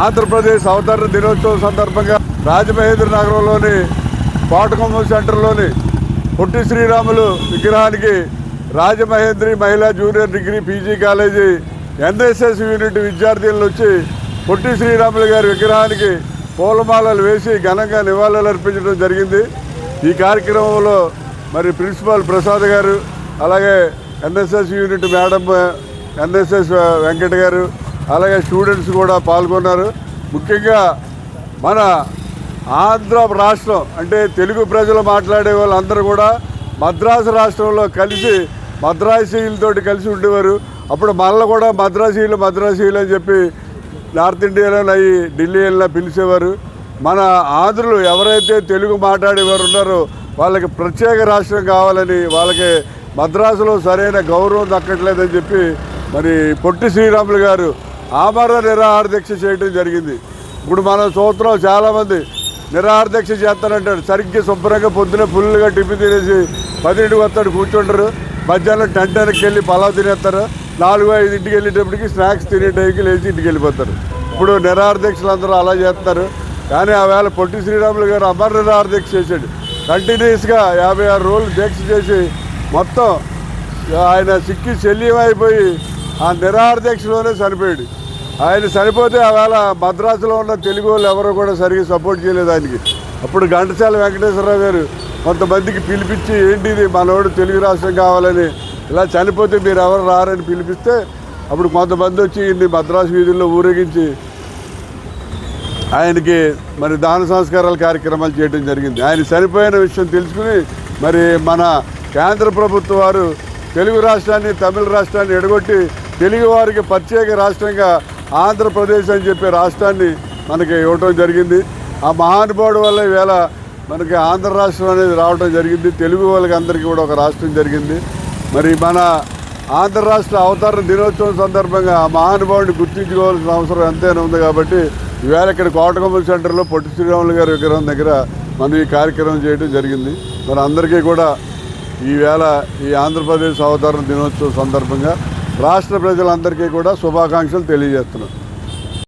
ఆంధ్రప్రదేశ్ అవతరణ దినోత్సవం సందర్భంగా రాజమహేంద్ర నగరంలోని పాటకొమ్మ సెంటర్లోని పొట్టి శ్రీరాములు విగ్రహానికి రాజమహేంద్రి మహిళా junior degree PG college NSS unit విద్యార్థులను వచ్చి పొట్టి శ్రీరాములు గారి విగ్రహానికి పూలమాలలు వేసి ఘనంగా నివాళులు అర్పించడం జరిగింది. ఈ కార్యక్రమంలో మరి ప్రిన్సిపాల్ ప్రసాద్ గారు అలాగే NSS unit madam NSS Venkata గారు అలాగే స్టూడెంట్స్ కూడా పాల్గొన్నారు. ముఖ్యంగా మన ఆంధ్ర రాష్ట్రం అంటే తెలుగు ప్రజలు మాట్లాడే వాళ్ళందరూ కూడా మద్రాసు రాష్ట్రంలో కలిసి మద్రాసీలతో కలిసి ఉండేవారు. అప్పుడు మనల్ని కూడా మద్రాసీలు మద్రాసీలు అని చెప్పి నార్త్ ఇండియాలో అయ్యి ఢిల్లీ వెళ్ళినా పిలిచేవారు. మన ఆంధ్రులు ఎవరైతే తెలుగు మాట్లాడేవారు ఉన్నారో వాళ్ళకి ప్రత్యేక రాష్ట్రం కావాలని వాళ్ళకి మద్రాసులో సరైన గౌరవం దక్కట్లేదని చెప్పి మరి పొట్టి శ్రీరాములు గారు ఆమరణ నిరాహార దీక్ష చేయడం జరిగింది. ఇప్పుడు మనం చూస్తున్నాం చాలామంది నిరాహార దీక్ష చేస్తానంటాడు సరిగ్గా శుభ్రంగా పొద్దున ఫుల్గా టిఫిన్ తినేసి పదింటికి వస్తాడు కూర్చుంటారు. మధ్యాహ్నం టెంటర్కి వెళ్ళి పలావ్ తినేస్తారు. నాలుగు ఐదు ఇంటికి వెళ్ళేటప్పటికి స్నాక్స్ తినే టైంకి లేచి ఇంటికి వెళ్ళిపోతారు. ఇప్పుడు నిరాహార దీక్షలు అందరూ అలా చేస్తారు. కానీ ఆ వేళ పొట్టి శ్రీరాములు గారు అమర నిరాహార దీక్ష చేశాడు. కంటిన్యూస్గా యాభై ఆరు రోజులు దీక్ష చేసి మొత్తం ఆయన సిక్కి శల్యం అయిపోయి ఆ నిరాహార చనిపోయాడు. ఆయన చనిపోతే ఆవేళ మద్రాసులో ఉన్న తెలుగు వాళ్ళు ఎవరు కూడా సరిగ్గా సపోర్ట్ చేయలేదు ఆయనకి. అప్పుడు ఘంటసాల వెంకటేశ్వరరావు గారు కొంతమందికి పిలిపించి ఏంటిది? మనోడు తెలుగు రాష్ట్రం కావాలని ఇలా చనిపోతే మీరు ఎవరు రారని పిలిపిస్తే అప్పుడు కొంతమంది వచ్చి ఇన్ని మద్రాసు వీధుల్లో ఊరేగించి ఆయనకి మరి దాన సంస్కారాల కార్యక్రమాలు చేయడం జరిగింది. ఆయన చనిపోయిన విషయం తెలుసుకుని మరి మన కేంద్ర ప్రభుత్వం వారు తెలుగు రాష్ట్రాన్ని తమిళ రాష్ట్రాన్ని ఎడగొట్టి తెలుగు వారికి ప్రత్యేక రాష్ట్రంగా ఆంధ్రప్రదేశ్ అని చెప్పే రాష్ట్రాన్ని మనకి ఇవ్వటం జరిగింది. ఆ మహానుభావుడు వల్ల ఈవేళ మనకి ఆంధ్ర రాష్ట్రం అనేది రావడం జరిగింది. తెలుగు వాళ్ళకి అందరికీ కూడా ఒక రాష్ట్రం జరిగింది. మరి మన ఆంధ్ర రాష్ట్ర అవతరణ దినోత్సవం సందర్భంగా ఆ మహానుభావుడిని గుర్తించుకోవాల్సిన అవసరం ఎంతైనా ఉంది కాబట్టి ఈవేళ ఇక్కడ కోటకొమ్మల సెంటర్లో పొట్టి శ్రీరాములు గారి విగ్రహం దగ్గర మనం ఈ కార్యక్రమం చేయడం జరిగింది. మరి అందరికీ కూడా ఈవేళ ఈ ఆంధ్రప్రదేశ్ అవతరణ దినోత్సవం సందర్భంగా రాష్ట్ర ప్రజలందరికీ కూడా శుభాకాంక్షలు తెలియజేస్తున్నాను.